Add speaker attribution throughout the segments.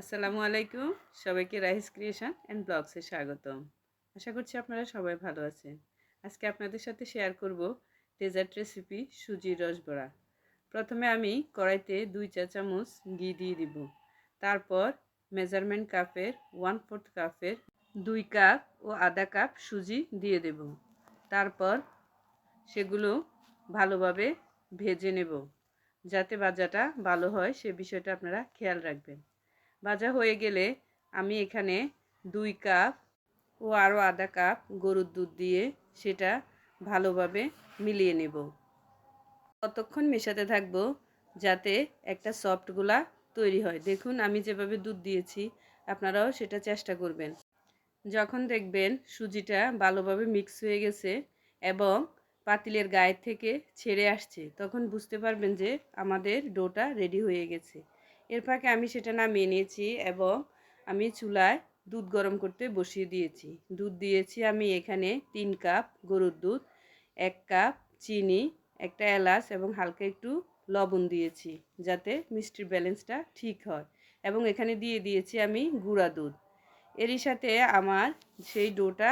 Speaker 1: আসসালামু আলাইকুম। সবাইকে রাইস ক্রিয়েশন অ্যান্ড ব্লগসে স্বাগতম। আশা করছি আপনারা সবাই ভালো আছেন। আজকে আপনাদের সাথে শেয়ার করব ডেজার্ট রেসিপি সুজির রসবড়া প্রথমে আমি কড়াইতে দুই চা চামচ ঘি দিয়ে দিব। তারপর মেজারমেন্ট কাপের ওয়ান ফোর্থ কাপের দুই কাপ ও আধা কাপ সুজি দিয়ে দেব। তারপর সেগুলো ভালোভাবে ভেজে নেব। যাতে ভাজাটা ভালো হয় সে বিষয়টা আপনারা খেয়াল রাখবেন। ভাজা হয়ে গেলে আমি এখানে দুই কাপ ও আরও আধা কাপ গরুর দুধ দিয়ে সেটা ভালোভাবে মিলিয়ে নেব। কতক্ষণ মেশাতে থাকব যাতে একটা সফটগুলা তৈরি হয়। দেখুন, আমি যেভাবে দুধ দিয়েছি, আপনারাও সেটা চেষ্টা করবেন। যখন দেখবেন সুজিটা ভালোভাবে মিক্স হয়ে গেছে এবং পাতিলের গায়ের থেকে ছেড়ে আসছে, তখন বুঝতে পারবেন যে আমাদের ডোটা রেডি হয়ে গেছে। এর ফাঁকে আমি সেটা নামিয়ে নিয়েছি এবং আমি চুলায় দুধ গরম করতে বসিয়ে দিয়েছি। দুধ দিয়েছি আমি এখানে তিন কাপ গরুর দুধ, এক কাপ চিনি, একটা এলাচ এবং হালকা একটু লবণ দিয়েছি যাতে মিষ্টির ব্যালেন্সটা ঠিক হয় এবং এখানে দিয়ে দিয়েছি আমি গুঁড়া দুধ। এরই সাথে আমার সেই ডোটা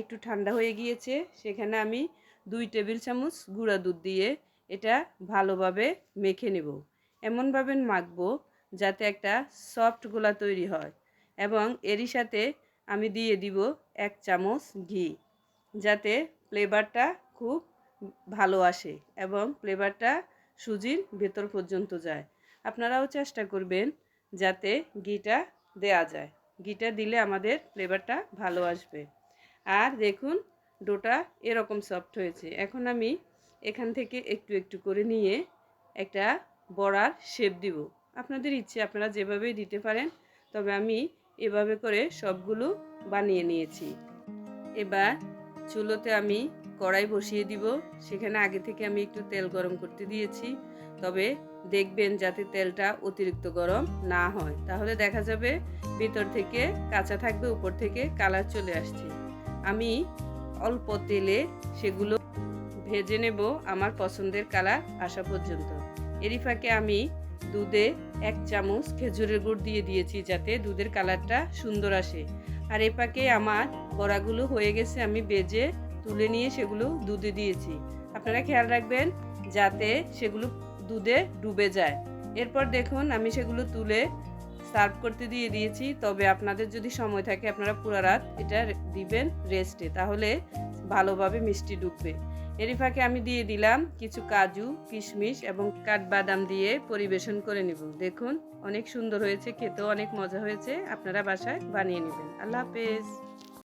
Speaker 1: একটু ঠান্ডা হয়ে গিয়েছে, সেখানে আমি দুই টেবিল চামচ গুঁড়া দুধ দিয়ে এটা ভালোভাবে মেখে নেব। এমনভাবে মাখবো যাতে একটা সফট গোলা তৈরি হয় এবং এরই সাথে আমি দিয়ে দিব এক চামচ ঘি, যাতে ফ্লেভারটা খুব ভালো আসে এবং ফ্লেভারটা সুজির ভেতর পর্যন্ত যায়। আপনারাও চেষ্টা করবেন যাতে ঘিটা দেয়া যায়। ঘিটা দিলে আমাদের ফ্লেভারটা ভালো আসবে। আর দেখুন, ডোটা এরকম সফট হয়েছে। এখন আমি এখান থেকে একটু একটু করে নিয়ে একটা বড়ার শেপ দিব। আপনাদের ইচ্ছে, আপনারা যেভাবেই দিতে পারেন, তবে আমি এভাবে করে সবগুলো বানিয়ে নিয়েছি। এবার চুলোতে আমি কড়াই বসিয়ে দিব। সেখানে আগে থেকে আমি একটু তেল গরম করতে দিয়েছি। তবে দেখবেন যাতে তেলটা অতিরিক্ত গরম না হয়। তাহলে দেখা যাবে ভিতর থেকে কাঁচা থাকবে, উপর থেকে কালার চলে আসছে। আমি অল্প তেলে সেগুলো ভেজে নেব আমার পছন্দের কালার আসা পর্যন্ত। এরই ফাঁকে আমি দুধে এক চামচ খেজুরের গুড় দিয়ে দিয়েছি যাতে দুধের কালারটা সুন্দর আসে। আর এ পাকে আমার বড়াগুলো হয়ে গেছে, আমি বেজে তুলে নিয়ে সেগুলো দুধে দিয়েছি। আপনারা খেয়াল রাখবেন যাতে সেগুলো দুধে ডুবে যায়। এরপর দেখুন, আমি সেগুলো তুলে সার্ভ করতে দিয়ে দিয়েছি। তবে আপনাদের যদি সময় থাকে, আপনারা পুরো রাত এটা দিবেন রেস্টে। তাহলে ভালোভাবে মিষ্টি ডুববে। এরই ফাঁকে আমি দিয়ে দিলাম কিছু কাজু, কিশমিশ এবং কাঠবাদাম দিয়ে পরিবেশন করে নিব। দেখুন, অনেক সুন্দর হয়েছে, খেতেও অনেক মজা হয়েছে। আপনারা বাসায় বানিয়ে নেবেন। আল্লাহ হাফেজ।